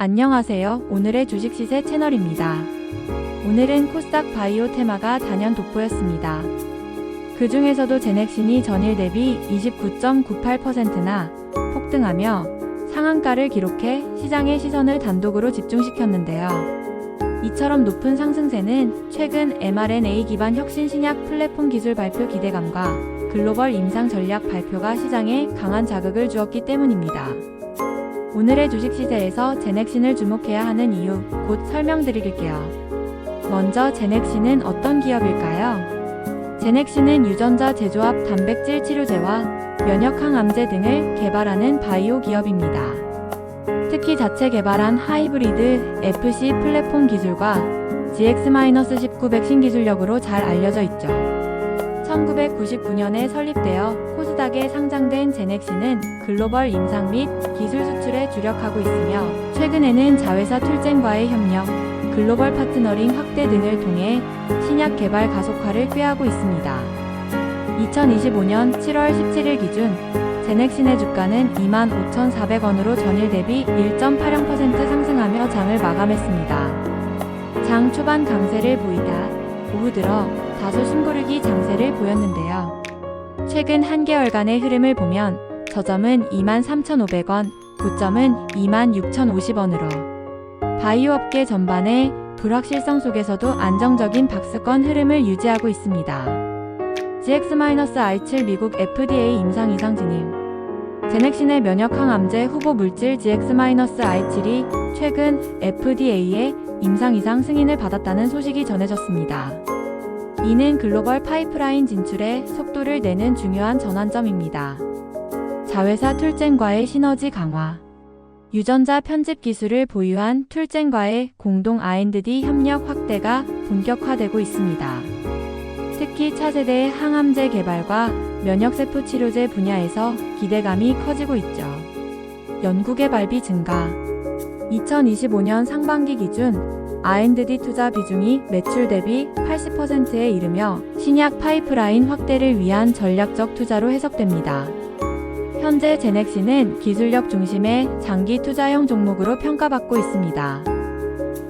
안녕하세요. 오늘의 주식 시세 채널입니다. 오늘은 코스닥 바이오 테마가 단연 돋보였습니다. 그 중에서도 제넥신이 전일 대비 29.98%나 폭등하며 상한가를 기록해 시장의 시선을 단독으로 집중시켰는데요. 이처럼 높은 상승세는 최근 mRNA 기반 혁신 신약 플랫폼 기술 발표 기대감과 글로벌 임상 전략 발표가 시장에 강한 자극을 주었기 때문입니다. 오늘의 주식 시세에서 제넥신을 주목해야 하는 이유 곧 설명드릴게요. 먼저 제넥신은 어떤 기업일까요? 제넥신은 유전자 제조합 단백질 치료제와 면역 항암제 등을 개발하는 바이오 기업입니다. 특히 자체 개발한 하이브리드 FC 플랫폼 기술과 GX-19 백신 기술력으로 잘 알려져 있죠. 1999년에 설립되어 코스닥에 상장된 제넥신은 글로벌 임상 및 기술 수출에 주력하고 있으며 최근에는 자회사 툴젠과의 협력, 글로벌 파트너링 확대 등을 통해 신약 개발 가속화를 꾀하고 있습니다. 2025년 7월 17일 기준 제넥신의 주가는 25,400원으로 전일 대비 1.80% 상승하며 장을 마감했습니다. 장 초반 강세를 보이다 오후 들어 다소 숨고르기 장세를 보였는데요. 최근 한 개월간의 흐름을 보면 저점은 23,500원, 고점은 26,050원으로 바이오 업계 전반의 불확실성 속에서도 안정적인 박스권 흐름을 유지하고 있습니다. GX-R7 미국 FDA 임상 이상 진입 제넥신의 면역 항 암제 후보 물질 GX-R7이 최근 FDA의 임상 이상 승인을 받았다는 소식이 전해졌습니다. 이는 글로벌 파이프라인 진출에 속도를 내는 중요한 전환점입니다. 자회사 툴젠과의 시너지 강화 유전자 편집 기술을 보유한 툴젠과의 공동 R&D 협력 확대가 본격화되고 있습니다. 특히 차세대 항암제 개발과 면역세포 치료제 분야에서 기대감이 커지고 있죠. 연구 개발비 증가 2025년 상반기 기준 R&D 투자 비중이 매출 대비 80%에 이르며 신약 파이프라인 확대를 위한 전략적 투자로 해석됩니다. 현재 제넥신은 기술력 중심의 장기 투자형 종목으로 평가받고 있습니다.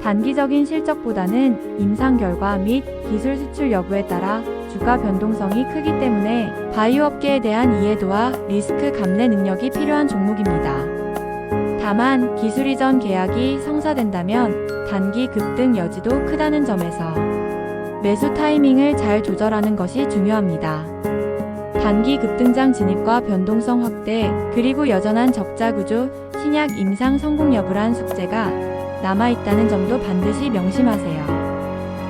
단기적인 실적보다는 임상 결과 및 기술 수출 여부에 따라 주가 변동성이 크기 때문에 바이오 업계에 대한 이해도와 리스크 감내 능력이 필요한 종목입니다. 다만 기술 이전 계약이 성사된다면 단기 급등 여지도 크다는 점에서 매수 타이밍을 잘 조절하는 것이 중요합니다. 단기 급등장 진입과 변동성 확대, 그리고 여전한 적자 구조, 신약 임상 성공 여부란 숙제가 남아있다는 점도 반드시 명심하세요.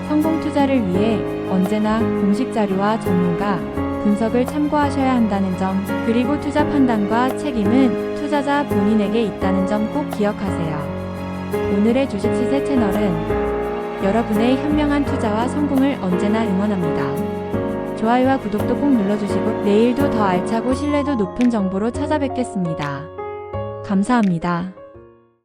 성공 투자를 위해 언제나 공식 자료와 전문가, 분석을 참고하셔야 한다는 점, 그리고 투자 판단과 책임은 투자자 본인에게 있다는 점 꼭 기억하세요. 오늘의 주식 시세 채널은 여러분의 현명한 투자와 성공을 언제나 응원합니다. 좋아요와 구독도 꼭 눌러주시고 내일도 더 알차고 신뢰도 높은 정보로 찾아뵙겠습니다. 감사합니다.